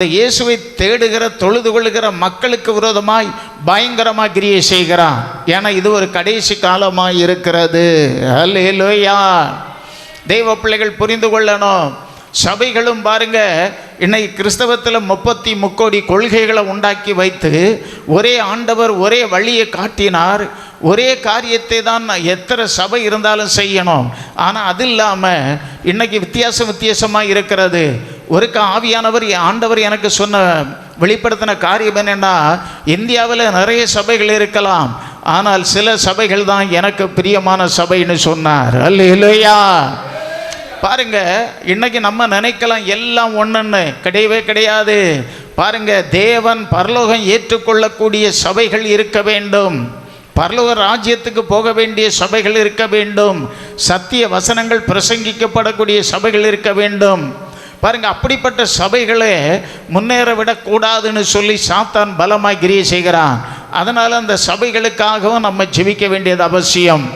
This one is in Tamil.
இந்த இயேசுவை தேடுகிற தொழுது கொள்ளுகிற மக்களுக்கு விரோதமாய் பயங்கரமாக கிரியை செய்கிறான். ஏன்னா இது ஒரு கடைசி காலமாய் இருக்கிறது. அல்லேலூயா தெய்வ பிள்ளைகள் புரிந்து கொள்ளணும். சபைகளும் பாருங்க இன்னைக்கு கிறிஸ்தவத்தில் முப்பத்தி முக்கோடி கொள்கைகளை உண்டாக்கி வைத்து ஒரே ஆண்டவர் ஒரே வழியை காட்டினார். ஒரே காரியத்தை தான் எத்தனை சபை இருந்தாலும் செய்யணும். ஆனால் அது இல்லாமல் இன்னைக்கு வித்தியாசம் வித்தியாசமாக இருக்கிறது. ஒரு ஆவியானவர் ஆண்டவர் எனக்கு சொன்ன வெளிப்படுத்தின காரியம் என்னென்னா இந்தியாவில் நிறைய சபைகள் இருக்கலாம். ஆனால் சில சபைகள் தான் எனக்கு பிரியமான சபைன்னு சொன்னார். அல்ல இல்லையா பாருங்க இன்னைக்கு நம்ம நினைக்கலாம் எல்லாம் ஒன்றுன்னு கிடையவே கிடையாது. பாருங்க தேவன் பரலோகம் ஏற்றுக்கொள்ளக்கூடிய சபைகள் இருக்க வேண்டும். பரலோக ராஜ்யத்துக்கு போக வேண்டிய சபைகள் இருக்க வேண்டும். சத்திய வசனங்கள் பிரசங்கிக்கப்படக்கூடிய சபைகள் இருக்க வேண்டும். பாருங்க அப்படிப்பட்ட சபைகளே முன்னேற விடக்கூடாதுன்னு சொல்லி சாத்தான் பலமாய் கிரியை செய்கிறான். அதனால் அந்த சபைகளுக்காகவும் நம்ம ஜெபிக்க வேண்டியது அவசியம்.